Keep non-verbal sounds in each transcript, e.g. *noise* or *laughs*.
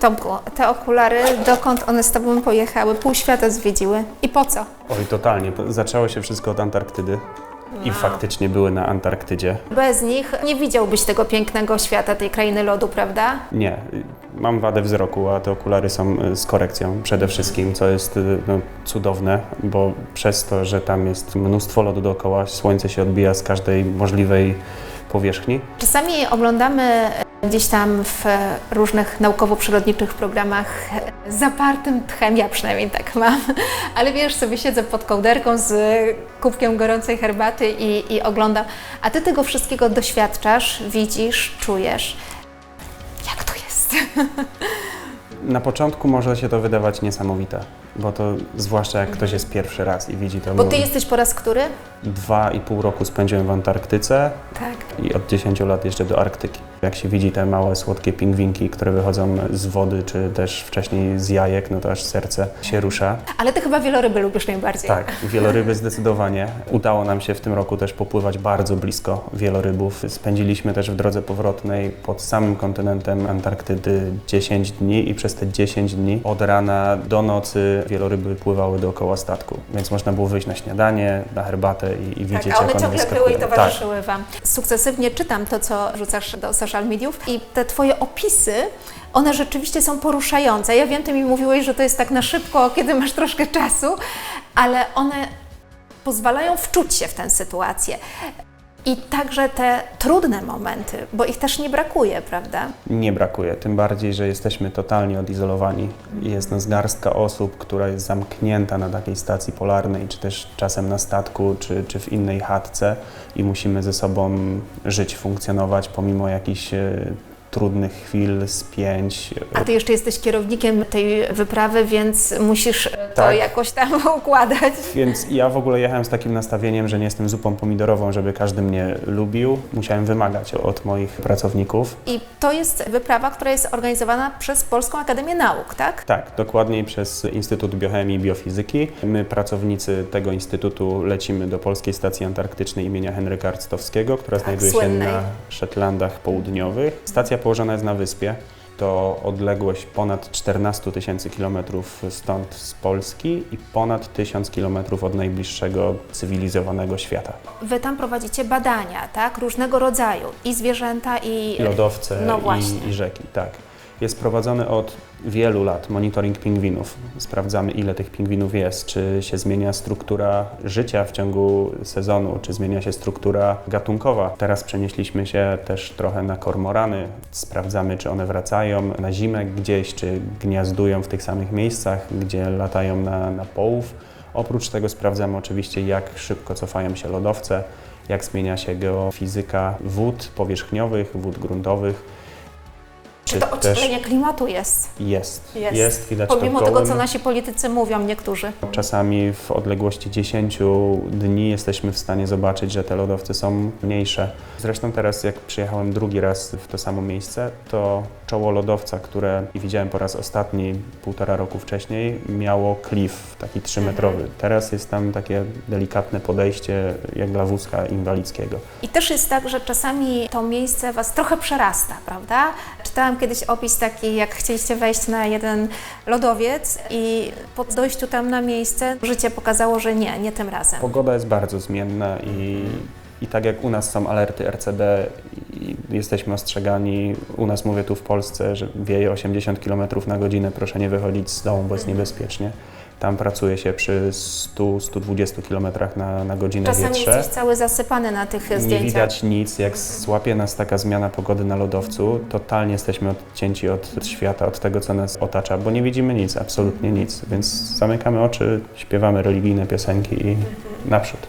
Tomku, te okulary, dokąd one z Tobą pojechały? Pół świata zwiedziły. I po co? Oj, totalnie. Zaczęło się wszystko od Antarktydy i faktycznie były na Antarktydzie. Bez nich nie widziałbyś tego pięknego świata, tej krainy lodu, prawda? Nie, mam wadę wzroku, a te okulary są y, z korekcją przede wszystkim, co jest y, no, cudowne, bo przez to, że tam jest mnóstwo lodu dookoła, słońce się odbija z każdej możliwej powierzchni. Czasami oglądamy gdzieś tam w różnych naukowo-przyrodniczych programach e, zapartym tchem, ja przynajmniej tak mam, *laughs* ale wiesz, sobie siedzę pod kołderką z kubkiem gorącej herbaty i, i oglądam, a Ty tego wszystkiego doświadczasz, widzisz, czujesz. Jak to jest? *laughs* Na początku może się to wydawać niesamowite, bo to zwłaszcza jak ktoś jest pierwszy raz i widzi to. Bo Ty jesteś po raz który? Dwa i pół roku spędziłem w Antarktyce Tak. i od 10 lat jeszcze do Arktyki. Jak się widzi te małe, słodkie pingwinki, które wychodzą z wody, czy też wcześniej z jajek, no to aż serce się rusza. Ale Ty chyba wieloryby lubisz najbardziej. Tak, wieloryby zdecydowanie. Udało nam się w tym roku też popływać bardzo blisko wielorybów. Spędziliśmy też w drodze powrotnej pod samym kontynentem Antarktydy 10 dni i przez te 10 dni od rana do nocy wieloryby pływały dookoła statku. Więc można było wyjść na śniadanie, na herbatę i, i widzieć, Tak, a one jak one ciągle były i towarzyszyły Wam. Sukcesywnie czytam to, co rzucasz do social mediów i te Twoje opisy, one rzeczywiście są poruszające. Ja wiem, Ty mi mówiłeś, że to jest tak na szybko, kiedy masz troszkę czasu, ale one pozwalają wczuć się w tę sytuację. I także te trudne momenty, bo ich też nie brakuje, prawda? Nie brakuje, tym bardziej, że jesteśmy totalnie odizolowani. Jest nas garstka osób, która jest zamknięta na takiej stacji polarnej, czy też czasem na statku, czy, czy w innej chatce i musimy ze sobą żyć, funkcjonować pomimo jakichś e, trudnych chwil, spięć. A Ty jeszcze jesteś kierownikiem tej wyprawy, więc musisz to Tak. jakoś tam *laughs* układać. Więc ja w ogóle jechałem z takim nastawieniem, że nie jestem zupą pomidorową, żeby każdy mnie lubił. Musiałem wymagać od moich pracowników. I to jest wyprawa, która jest organizowana przez Polską Akademię Nauk, tak? Tak, dokładniej przez Instytut Biochemii i Biofizyki. My, pracownicy tego instytutu, lecimy do Polskiej Stacji Antarktycznej imienia Henryka Arctowskiego, która znajduje słynnej. się na Szetlandach Południowych. Stacja położona jest na wyspie. To odległość ponad 14 tysięcy kilometrów stąd z Polski i ponad 1000 kilometrów od najbliższego cywilizowanego świata. Wy tam prowadzicie badania, tak? Różnego rodzaju. I zwierzęta, i... lodowce No właśnie. i, i rzeki, tak. Jest prowadzony od wielu lat monitoring pingwinów. Sprawdzamy, ile tych pingwinów jest, czy się zmienia struktura życia w ciągu sezonu, czy zmienia się struktura gatunkowa. Teraz przenieśliśmy się też trochę na kormorany. Sprawdzamy, czy one wracają na zimę gdzieś, czy gniazdują w tych samych miejscach, gdzie latają na, na połów. Oprócz tego sprawdzamy oczywiście, jak szybko cofają się lodowce, jak zmienia się geofizyka wód powierzchniowych, wód gruntowych. Czy to ocieplenie klimatu jest? Jest, Jest. jest, widać Pomimo tego, co nasi politycy mówią, niektórzy. Czasami w odległości 10 dni jesteśmy w stanie zobaczyć, że te lodowce są mniejsze. Zresztą teraz, jak przyjechałem drugi raz w to samo miejsce, to czoło lodowca, które widziałem po raz ostatni półtora roku wcześniej, miało klif taki 3-metrowy. Teraz jest tam takie delikatne podejście, jak dla wózka inwalidzkiego. I też jest tak, że czasami to miejsce Was trochę przerasta, prawda? Czytałam kiedyś opis taki, jak chcieliście wejść na jeden lodowiec i po dojściu tam na miejsce życie pokazało, że nie, nie tym razem. Pogoda jest bardzo zmienna i, i tak jak u nas są alerty RCD i jesteśmy ostrzegani, u nas mówię tu w Polsce, że wieje 80 km na godzinę, proszę nie wychodzić z domu, bo jest niebezpiecznie. Tam pracuje się przy 100-120 km na, na godzinę Czasami wietrze. jesteś cały zasypany na tych Nie zdjęciach. widać nic, jak złapie nas taka zmiana pogody na lodowcu, totalnie jesteśmy odcięci od świata, od tego, co nas otacza, bo nie widzimy nic, absolutnie nic, więc zamykamy oczy, śpiewamy religijne piosenki i naprzód.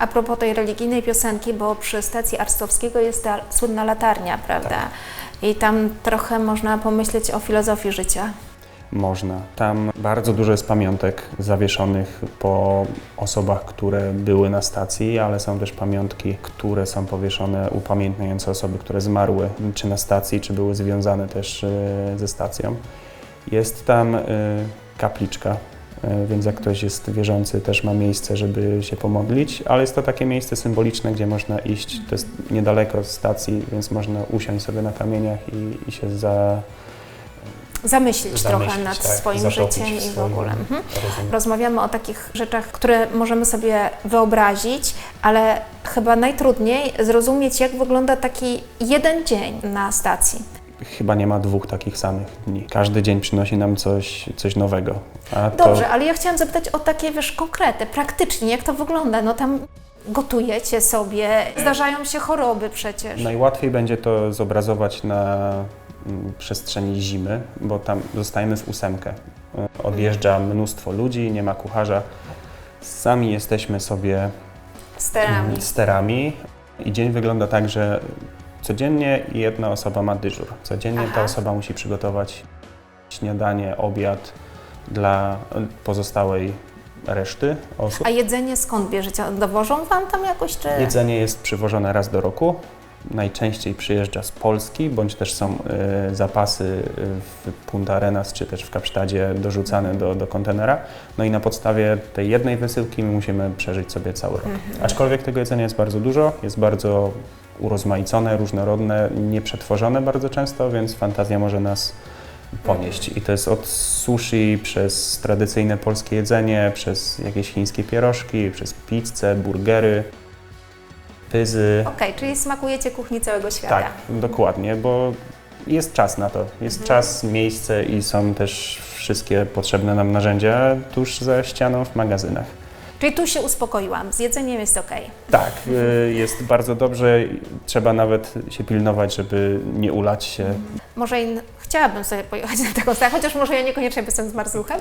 A propos tej religijnej piosenki, bo przy stacji Arstowskiego jest ta słynna latarnia, prawda? I tam trochę można pomyśleć o filozofii życia. Można. Tam bardzo dużo jest pamiątek zawieszonych po osobach, które były na stacji, ale są też pamiątki, które są powieszone upamiętniające osoby, które zmarły, czy na stacji, czy były związane też e, ze stacją. Jest tam e, kapliczka, więc jak ktoś jest wierzący, też ma miejsce, żeby się pomodlić, ale jest to takie miejsce symboliczne, gdzie można iść, to jest niedaleko stacji, więc można usiąść sobie na kamieniach i, i się za, zamyślić, trochę Zamyślić, nad tak, swoim życiem i w ogóle. Mhm. Rozmawiamy o takich rzeczach, które możemy sobie wyobrazić, ale chyba najtrudniej zrozumieć, jak wygląda taki jeden dzień na stacji. Chyba nie ma dwóch takich samych dni. Każdy dzień przynosi nam coś, coś nowego. A Dobrze, to ale ja chciałam zapytać o takie, wiesz, konkrety, praktycznie, jak to wygląda? No tam gotujecie sobie, zdarzają się choroby przecież. najłatwiej będzie to zobrazować na mm, przestrzeni zimy, bo tam zostajemy w ósemkę. Y, Odjeżdża mnóstwo ludzi, nie ma kucharza. Sami jesteśmy sobie Sterami. sterami i dzień wygląda tak, że codziennie jedna osoba ma dyżur. Codziennie ta Aha. osoba musi przygotować śniadanie, obiad dla pozostałej reszty osób. A jedzenie skąd bierzecie? Dowożą Wam tam jakoś, czy... Jedzenie jest przywożone raz do roku. Najczęściej przyjeżdża z Polski, bądź też są y, zapasy y, w Punta Arenas, czy też w Kapsztadzie dorzucane do, do kontenera. No i na podstawie tej jednej wysyłki my musimy przeżyć sobie cały rok. Aczkolwiek tego jedzenia jest bardzo dużo, jest bardzo urozmaicone, różnorodne, nieprzetworzone bardzo często, więc fantazja może nas ponieść. I to jest od sushi przez tradycyjne polskie jedzenie, przez jakieś chińskie pierożki, przez pizzę, burgery, pyzy. Okej, czyli smakujecie kuchni całego świata. Tak, dokładnie, bo jest czas na to. Jest czas, miejsce i są też wszystkie potrzebne nam narzędzia tuż za ścianą w magazynach. Czyli tu się uspokoiłam, z jedzeniem jest okej. Tak, y, jest bardzo dobrze. Trzeba nawet się pilnować, żeby nie ulać się. Może in... chciałabym sobie pojechać na taką stację, chociaż może ja niekoniecznie jestem z marsłuchem,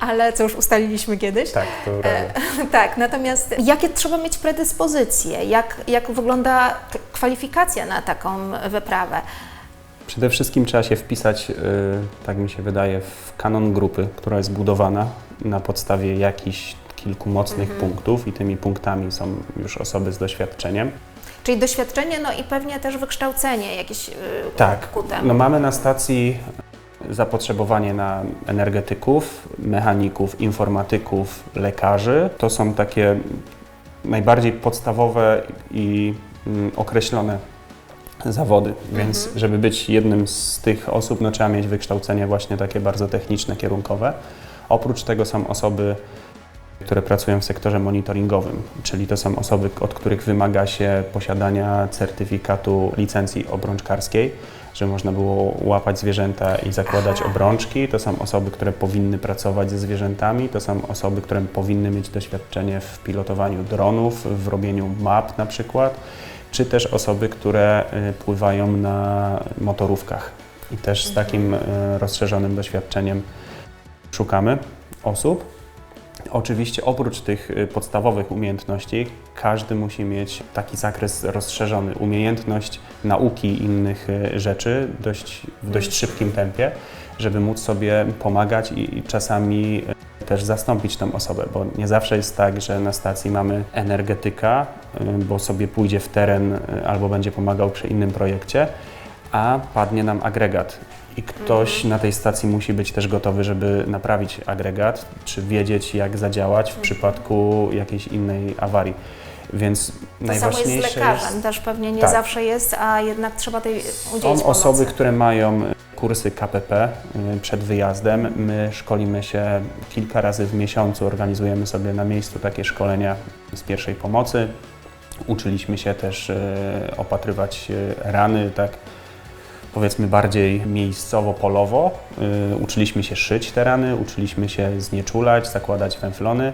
ale co już ustaliliśmy kiedyś. Tak, to E, *laughs* tak, natomiast jakie trzeba mieć predyspozycje? Jak, jak wygląda kwalifikacja na taką wyprawę? Przede wszystkim trzeba się wpisać, y, tak mi się wydaje, w kanon grupy, która jest budowana na podstawie jakichś kilku mocnych punktów i tymi punktami są już osoby z doświadczeniem. Czyli doświadczenie, no i pewnie też wykształcenie jakieś yy, Tak, ku temu. no mamy na stacji zapotrzebowanie na energetyków, mechaników, informatyków, lekarzy. To są takie najbardziej podstawowe i mm, określone zawody, więc żeby być jednym z tych osób, no trzeba mieć wykształcenie właśnie takie bardzo techniczne, kierunkowe. Oprócz tego są osoby, które pracują w sektorze monitoringowym, czyli to są osoby, od których wymaga się posiadania certyfikatu licencji obrączkarskiej, żeby można było łapać zwierzęta i zakładać obrączki. To są osoby, które powinny pracować ze zwierzętami, to są osoby, które powinny mieć doświadczenie w pilotowaniu dronów, w robieniu map na przykład, czy też osoby, które y, pływają na motorówkach. I też z takim y, rozszerzonym doświadczeniem szukamy osób. Oczywiście oprócz tych y, podstawowych umiejętności, każdy musi mieć taki zakres rozszerzony, umiejętność nauki innych y, rzeczy dość, w dość szybkim tempie, żeby móc sobie pomagać i, czasami y, też zastąpić tą osobę, bo nie zawsze jest tak, że na stacji mamy energetyka, bo sobie pójdzie w teren albo będzie pomagał przy innym projekcie, a padnie nam agregat. I ktoś na tej stacji musi być też gotowy, żeby naprawić agregat, czy wiedzieć, jak zadziałać w przypadku jakiejś innej awarii. Więc To samo jest z lekarzem, jest, też pewnie nie Tak. zawsze jest, a jednak trzeba tej udzielić są osoby, pomocy. które mają kursy KPP y, przed wyjazdem. My szkolimy się kilka razy w miesiącu, organizujemy sobie na miejscu takie szkolenia z pierwszej pomocy. Uczyliśmy się też y, opatrywać y, rany, tak powiedzmy bardziej miejscowo-polowo. Y, Uczyliśmy się szyć te rany, uczyliśmy się znieczulać, zakładać węflony,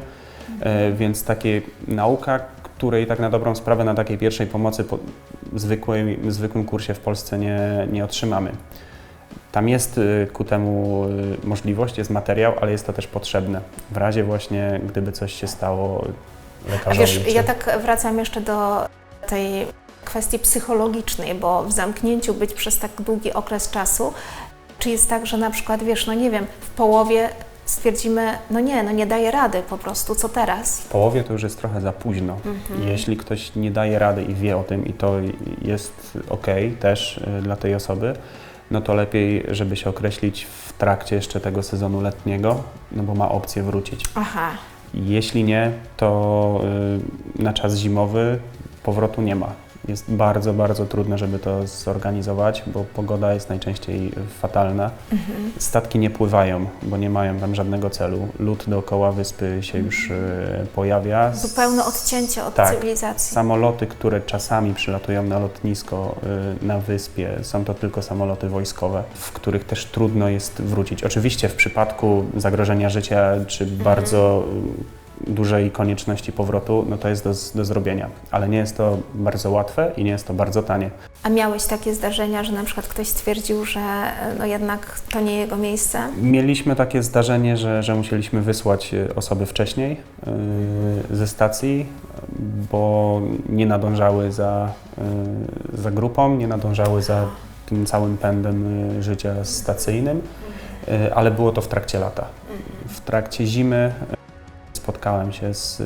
Y, więc takie nauka, której tak na dobrą sprawę na takiej pierwszej pomocy po zwykłej, zwykłym kursie w Polsce nie, nie otrzymamy. Tam jest y, ku temu możliwość, jest materiał, ale jest to też potrzebne. W razie właśnie, gdyby coś się stało A lekarzowi. wiesz, czy- ja tak wracam jeszcze do tej kwestii psychologicznej, bo w zamknięciu być przez tak długi okres czasu, czy jest tak, że na przykład, wiesz, no nie wiem, w połowie stwierdzimy, no nie, no nie daje rady po prostu, co teraz? W połowie to już jest trochę za późno. Mhm. Jeśli ktoś nie daje rady i wie o tym i to jest ok też y, dla tej osoby, no to lepiej, żeby się określić w trakcie jeszcze tego sezonu letniego, no bo ma opcję wrócić. Aha, Jeśli nie, to y, na czas zimowy powrotu nie ma. Jest bardzo, bardzo trudne, żeby to zorganizować, bo pogoda jest najczęściej fatalna. Statki nie pływają, bo nie mają tam żadnego celu. Lód dookoła wyspy się już e, pojawia. Zupełne odcięcie od Tak. cywilizacji. Samoloty, które czasami przylatują na lotnisko y, na wyspie, są to tylko samoloty wojskowe, w których też trudno jest wrócić. Oczywiście w przypadku zagrożenia życia czy bardzo y, dużej konieczności powrotu, no to jest do, z- do zrobienia, ale nie jest to bardzo łatwe i nie jest to bardzo tanie. A miałeś takie zdarzenia, że na przykład ktoś stwierdził, że e, no jednak to nie jego miejsce? Mieliśmy takie zdarzenie, że, że musieliśmy wysłać y, osoby wcześniej y, ze stacji, bo nie nadążały za, y, za grupą, nie nadążały za tym całym pędem y, życia stacyjnym, y, ale było to w trakcie lata. W trakcie zimy spotkałem się z,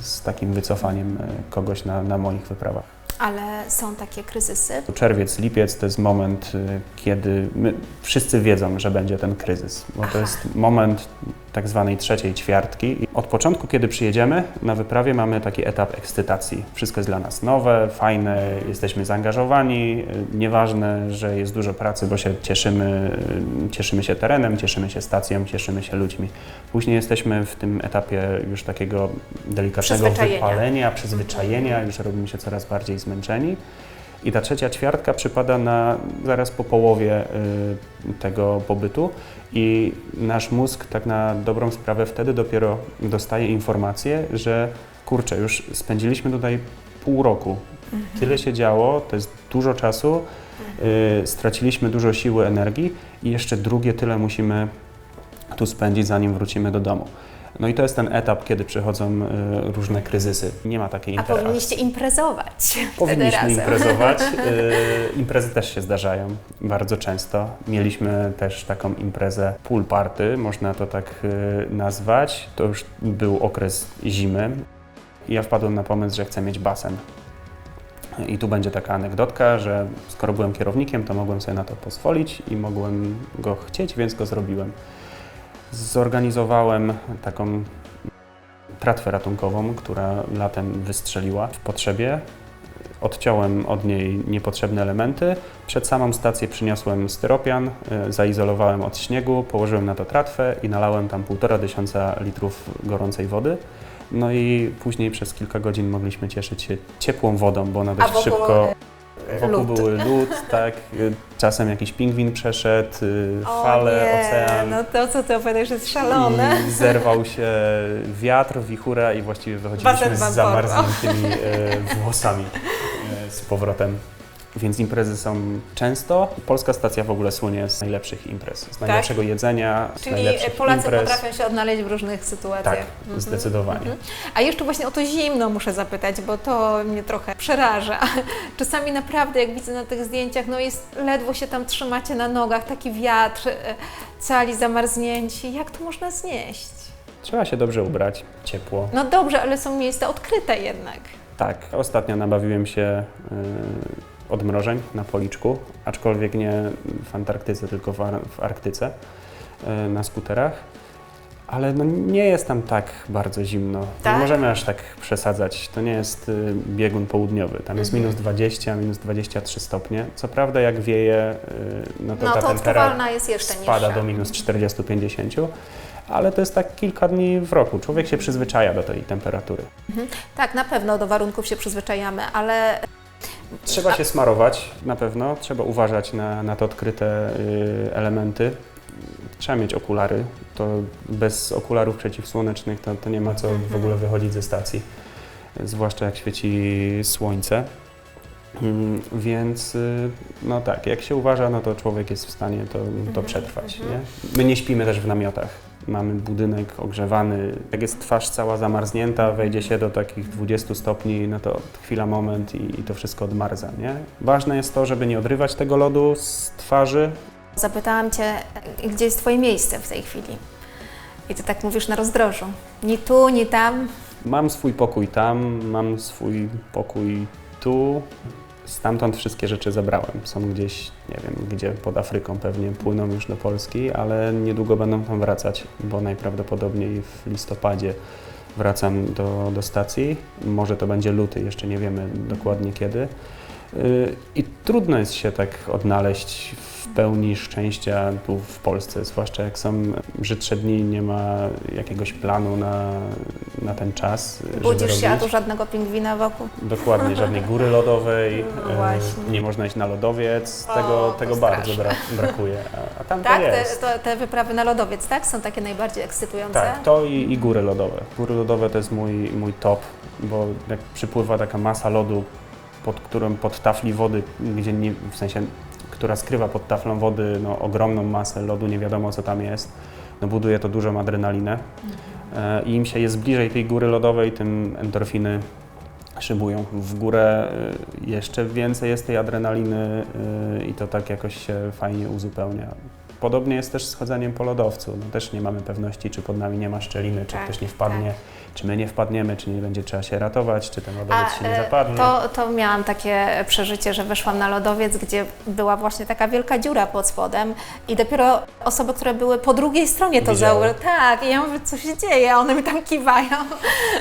z takim wycofaniem y, kogoś na, na moich wyprawach. Ale są takie kryzysy. Czerwiec, lipiec to jest moment, y, kiedy my, wszyscy wiedzą, że będzie ten kryzys, bo Aha. to jest moment tak zwanej trzeciej ćwiartki. I Od początku, kiedy przyjedziemy na wyprawie, mamy taki etap ekscytacji. Wszystko jest dla nas nowe, fajne, jesteśmy zaangażowani. Nieważne, że jest dużo pracy, bo się cieszymy, cieszymy się terenem, cieszymy się stacją, cieszymy się ludźmi. Później jesteśmy w tym etapie już takiego delikatnego Przyzwyczajenia. wypalenia, przyzwyczajenia, już robimy się coraz bardziej zmęczeni. I ta trzecia ćwiartka przypada na zaraz po połowie y, tego pobytu i nasz mózg tak na dobrą sprawę wtedy dopiero dostaje informację, że kurczę, już spędziliśmy tutaj pół roku. Tyle się działo, to jest dużo czasu, y, straciliśmy dużo siły, energii i jeszcze drugie tyle musimy tu spędzić, zanim wrócimy do domu. No i to jest ten etap, kiedy przychodzą y, różne kryzysy. Nie ma takiej A interakcji. powinniście imprezować *laughs* Powinniśmy imprezować. Y, *laughs* imprezy też się zdarzają bardzo często. Mieliśmy też taką imprezę pool party, można to tak y, nazwać. To już był okres zimy. I ja wpadłem na pomysł, że chcę mieć basen. I tu będzie taka anegdotka, że skoro byłem kierownikiem, to mogłem sobie na to pozwolić i mogłem go chcieć, więc go zrobiłem. Zorganizowałem taką tratwę ratunkową, która latem wystrzeliła w potrzebie. Odciąłem od niej niepotrzebne elementy. Przed samą stację przyniosłem styropian, y, zaizolowałem od śniegu, położyłem na to tratwę i nalałem tam półtora tysiąca litrów gorącej wody. No i później przez kilka godzin mogliśmy cieszyć się ciepłą wodą, bo ona dość szybko. Wokół lód. były lód, tak. y, Czasem jakiś pingwin przeszedł, y, O fale, nie, ocean. No to, co ty opowiadasz, jest szalone. I zerwał się wiatr, wichura i właściwie wychodziliśmy z zamarzniętymi e, włosami e, z powrotem. Więc imprezy są często. Polska stacja w ogóle słynie z najlepszych imprez, z najlepszego jedzenia, z Czyli najlepszych Polacy imprez. potrafią się odnaleźć w różnych sytuacjach. Tak, Mhm. zdecydowanie. Mhm. A jeszcze właśnie o to zimno muszę zapytać, bo to mnie trochę przeraża. *laughs* Czasami naprawdę, jak widzę na tych zdjęciach, no jest ledwo się tam trzymacie na nogach, taki wiatr, e, cali zamarznięci. Jak to można znieść? Trzeba się dobrze ubrać, ciepło. No dobrze, ale są miejsca odkryte jednak. Tak, ostatnio nabawiłem się y, odmrożeń na policzku, aczkolwiek nie w Antarktyce, tylko w, Ar- w Arktyce y, na skuterach. Ale no nie jest tam tak bardzo zimno. Tak? Nie możemy aż tak przesadzać. To nie jest y, biegun południowy. Tam jest Mhm. minus 20, minus 23 stopnie. Co prawda jak wieje, y, no to No ta to temperatura jest jeszcze spada niższa. do minus 40-50, ale to jest tak kilka dni w roku. Człowiek się przyzwyczaja do tej temperatury. Tak, na pewno do warunków się przyzwyczajamy, ale Trzeba się smarować na pewno, trzeba uważać na, na te odkryte y, elementy. Trzeba mieć okulary. To bez okularów przeciwsłonecznych to, to nie ma co w ogóle wychodzić ze stacji, zwłaszcza jak świeci słońce. Mm, Więc y, no tak, jak się uważa, no to człowiek jest w stanie to, to przetrwać. Nie? My nie śpimy też w namiotach. Mamy budynek ogrzewany. Jak jest twarz cała zamarznięta, wejdzie się do takich 20 stopni, no to chwila, moment i, i to wszystko odmarza. Nie? Ważne jest to, żeby nie odrywać tego lodu z twarzy. zapytałam Cię, gdzie jest Twoje miejsce w tej chwili. I Ty tak mówisz na rozdrożu. Ni tu, ni tam. Mam swój pokój tam, mam swój pokój tu. Stamtąd wszystkie rzeczy zabrałem. Są gdzieś, nie wiem, gdzie pod Afryką pewnie płyną już do Polski, ale niedługo będą tam wracać, bo najprawdopodobniej w listopadzie wracam do, do stacji. Może to będzie luty, jeszcze nie wiemy dokładnie kiedy. Y, I trudno jest się tak odnaleźć w pełni szczęścia tu w Polsce, zwłaszcza jak są brzydsze dni, nie ma jakiegoś planu na, na ten czas. Budzisz się, a tu żadnego pingwina wokół. Dokładnie, żadnej góry lodowej, *laughs* No nie można iść na lodowiec, O, tego, tego bardzo bra- brakuje, a, a tam Tak, to te, jest. to, te wyprawy na lodowiec, tak? Są takie najbardziej ekscytujące. Tak, to i, i góry lodowe. Góry lodowe to jest mój, mój top, bo jak przypływa taka masa lodu, pod którą, pod tafli wody, gdzie nie, w sensie, która skrywa pod taflą wody no, ogromną masę lodu, nie wiadomo co tam jest, no buduje to dużą adrenalinę. E, I im się jest bliżej tej góry lodowej, tym endorfiny szybują w górę. e, Jeszcze więcej jest tej adrenaliny e, i to tak jakoś się fajnie uzupełnia. Podobnie jest też z chodzeniem po lodowcu. No też nie mamy pewności, czy pod nami nie ma szczeliny, czy Tak, ktoś nie wpadnie, czy my nie wpadniemy, czy nie będzie trzeba się ratować, czy ten lodowiec się nie e, zapadnie. to, to miałam takie przeżycie, że weszłam na lodowiec, gdzie była właśnie taka wielka dziura pod spodem i dopiero osoby, które były po drugiej stronie to zauważyły. Tak, i ja mówię, co się dzieje, a one mi tam kiwają.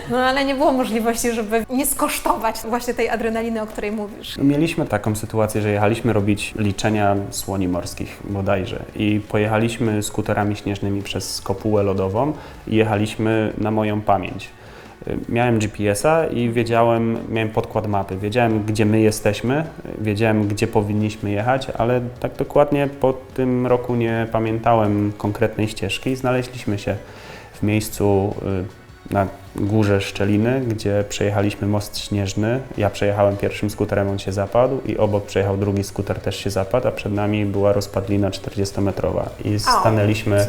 No ale nie było możliwości, żeby nie skosztować właśnie tej adrenaliny, o której mówisz. Mieliśmy taką sytuację, że jechaliśmy robić liczenia słoni morskich bodajże i pojechaliśmy skuterami śnieżnymi przez kopułę lodową i jechaliśmy na moją pamięć. Miałem GPS-a i wiedziałem, miałem podkład mapy, wiedziałem gdzie my jesteśmy, wiedziałem gdzie powinniśmy jechać, ale tak dokładnie po tym roku nie pamiętałem konkretnej ścieżki. Znaleźliśmy się w miejscu y, na górze Szczeliny, gdzie przejechaliśmy most śnieżny. Ja przejechałem pierwszym skuterem, on się zapadł i obok przejechał drugi skuter, też się zapadł, a przed nami była rozpadlina 40-metrowa. I stanęliśmy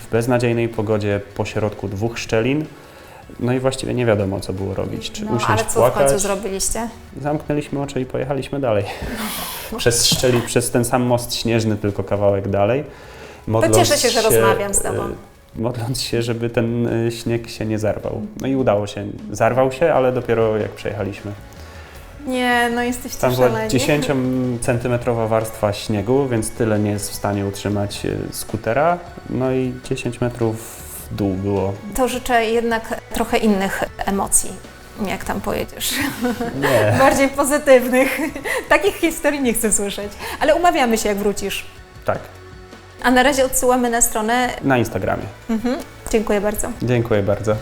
w beznadziejnej pogodzie pośrodku dwóch szczelin. No i właściwie nie wiadomo, co było robić. Czy No, usiąść, ale co w płakać. końcu zrobiliście? Zamknęliśmy oczy i pojechaliśmy dalej. *laughs* Przez szczeli, przez ten sam most śnieżny, tylko kawałek dalej. Modląc cieszę się, że rozmawiam z tobą. y, Modląc się, żeby ten y, śnieg się nie zarwał. No i udało się. Zarwał się, ale dopiero jak przejechaliśmy. Nie, no jesteście Tam była szaleni. 10-centymetrowa warstwa śniegu, więc tyle nie jest w stanie utrzymać y, skutera. No i 10 metrów w dół było. To życzę jednak trochę innych emocji, jak tam pojedziesz. Nie. *laughs* Bardziej pozytywnych. Takich historii nie chcę słyszeć. Ale umawiamy się, jak wrócisz. Tak, A na razie odsyłamy na stronę. na Instagramie. Mhm. Dziękuję bardzo. Dziękuję bardzo.